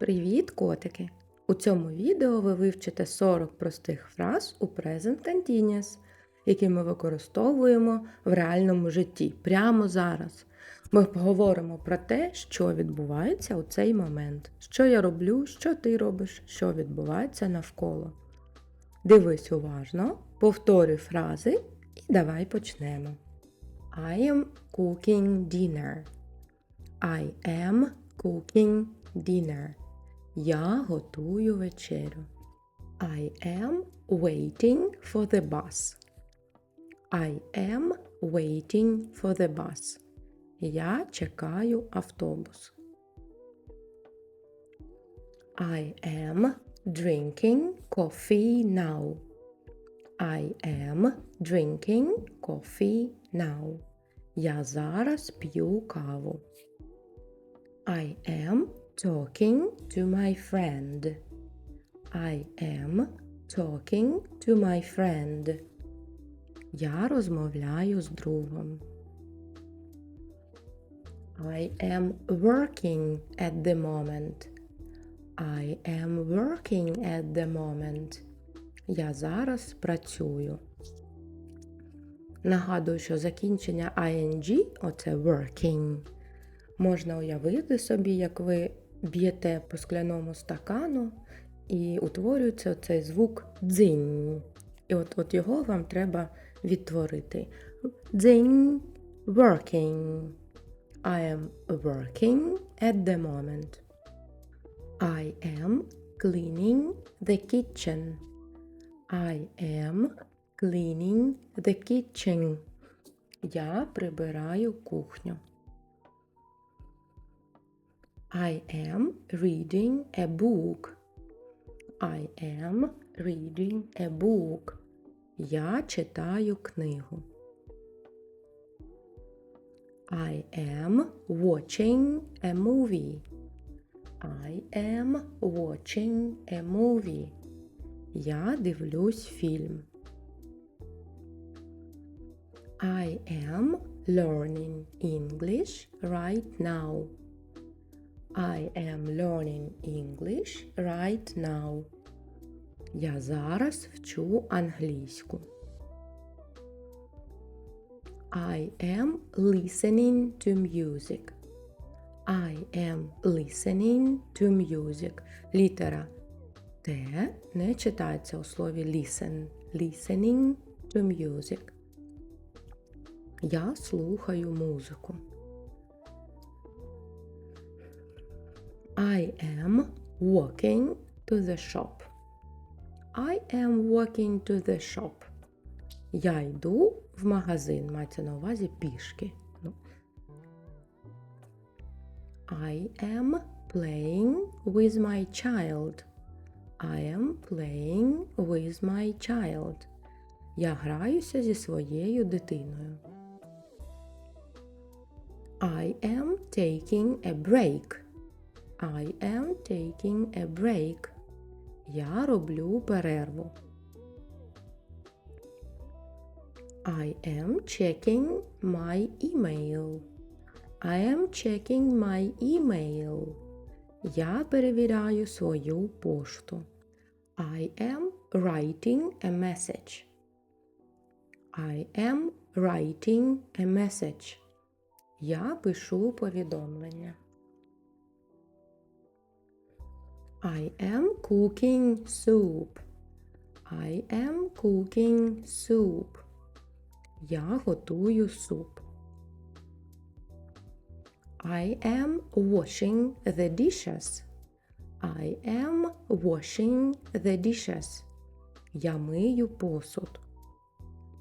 Привіт, котики! У цьому відео ви вивчите 40 простих фраз у Present Continuous, які ми використовуємо в реальному житті прямо зараз. Ми поговоримо про те, що відбувається у цей момент, що я роблю, що ти робиш, що відбувається навколо. Дивись уважно, повторюй фрази і давай почнемо. I am cooking dinner. I am cooking dinner. Я готую вечерю. I am waiting for the bus. I am waiting for the bus. Я чекаю автобус. I am drinking coffee now. I am drinking coffee now. Я зараз п'ю каву. I am talking to my friend. I am talking to my friend. Я розмовляю з другом. I am working at the moment. I am working at the moment. Я зараз працюю. Нагадую, що закінчення ing, оце working, можна уявити собі, як ви б'єте по скляному стакану і утворюється цей звук дзинь. І от, от його вам треба відтворити. Дзинь working. I am working at the moment. I am cleaning the kitchen. I am cleaning the kitchen. Я прибираю кухню. I am reading a book. I am reading a book. Я читаю книгу. I am watching a movie. I am watching a movie. Я дивлюсь фільм. I am learning English right now. I am learning English right now. Я зараз вчу англійську. I am listening to music. I am listening to music. Літера Т не читається у слові listen. Listening to music. Я слухаю музику. I am walking to the shop. I am walking to the shop. Я йду в магазин, мається на увазі пішки. Ну. I am playing with my child. I am playing with my child. Я граюся зі своєю дитиною. I am taking a break. I am taking a break. Я роблю перерву. I am checking my email. I am checking my email. Я перевіряю свою пошту. I am writing a message. I am writing a message. Я пишу повідомлення. I am cooking soup. I am cooking soup. Я готую суп. I am washing the dishes. I am washing the dishes. Я мию посуд.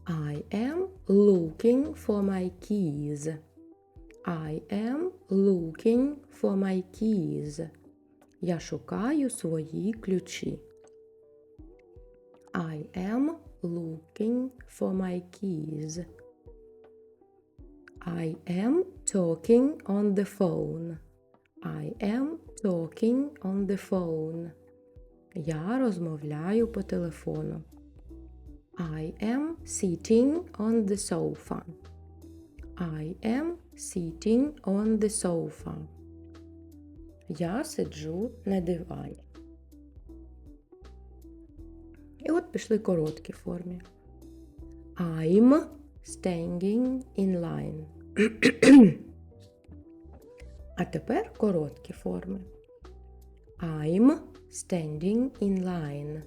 I am looking for my keys. I am looking for my keys. Я шукаю свої ключі. I am looking for my keys. I am talking on the phone. I am talking on the phone. Я розмовляю по телефону. I am sitting on the sofa. I am sitting on the sofa. Я сиджу на дивані. І от пішли короткі формі. I'm standing in line. а тепер короткі форми. I'm standing in line.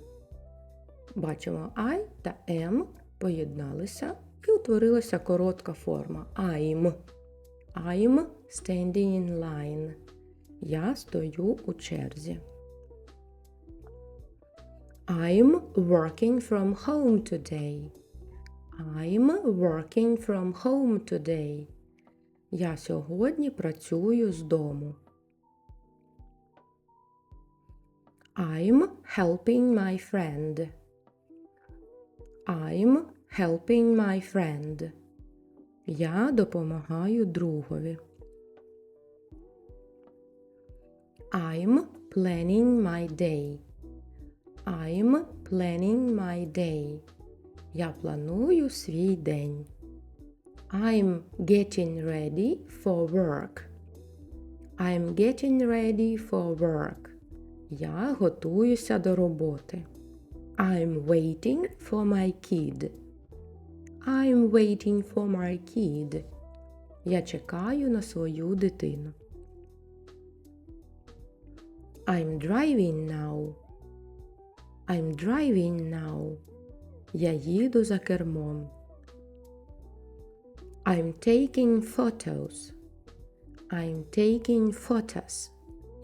Бачимо I та am поєдналися і утворилася коротка форма I'm. I'm standing in line. Я стою у черзі. I'm working from home today. I'm working from home today. Я сьогодні працюю з дому. I'm helping my friend. I'm helping my friend. Я допомагаю другові. I'm planning my day. I'm planning my day. Я планую свій день. I'm getting ready for work. I'm getting ready for work. Я готуюся до роботи. I'm waiting for my kid. I'm waiting for my kid. Я чекаю на свою дитину. I'm driving now. I'm driving now. Я їду за кермом. I'm taking photos. I'm taking photos.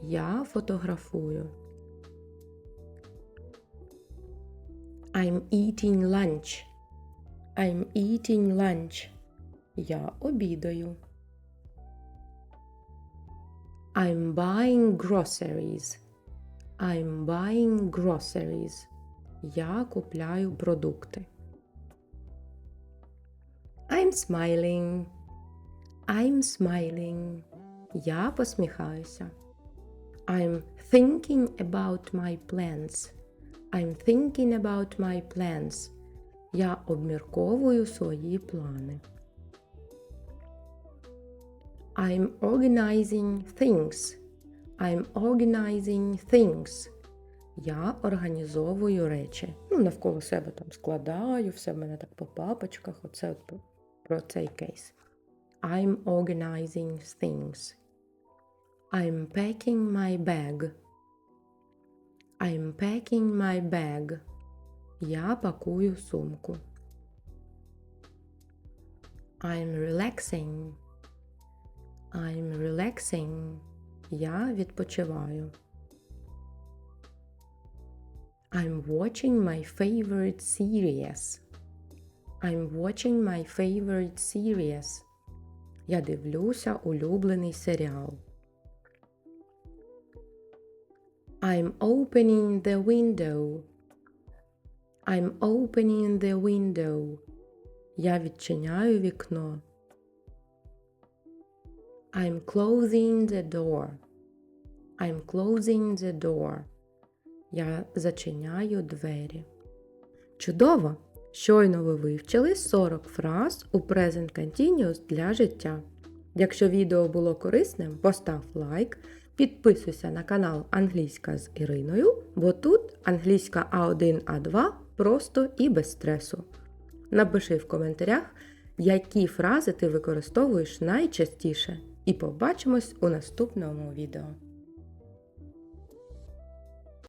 Я фотографую. I'm eating lunch. I'm eating lunch. Я обідаю. I'm buying groceries. I'm buying groceries. Я купляю продукти. I'm smiling. I'm smiling. Я посміхаюся. I'm thinking about my plans. I'm thinking about my plans. Я обмірковую свої плани. I'm organizing things. I'm organizing things. Я організовую речі. Ну, навколо себе там складаю, все в мене так по папочках. Оце от про- цей кейс. I'm organizing things. I'm packing my bag. I'm packing my bag. Я пакую сумку. I'm relaxing. I'm relaxing. Я відпочиваю. I'm watching my favorite series. I'm watching my favorite series. Я дивлюся улюблений серіал. I'm opening the window. I'm opening the window. Я відчиняю вікно. I'm closing the door. I'm closing the door. Я зачиняю двері. Чудово! Щойно ви вивчили 40 фраз у Present Continuous для життя. Якщо відео було корисним, постав лайк, підписуйся на канал Англійська з Іриною, бо тут англійська А1, А2 просто і без стресу. Напиши в коментарях, які фрази ти використовуєш найчастіше, і побачимось у наступному відео.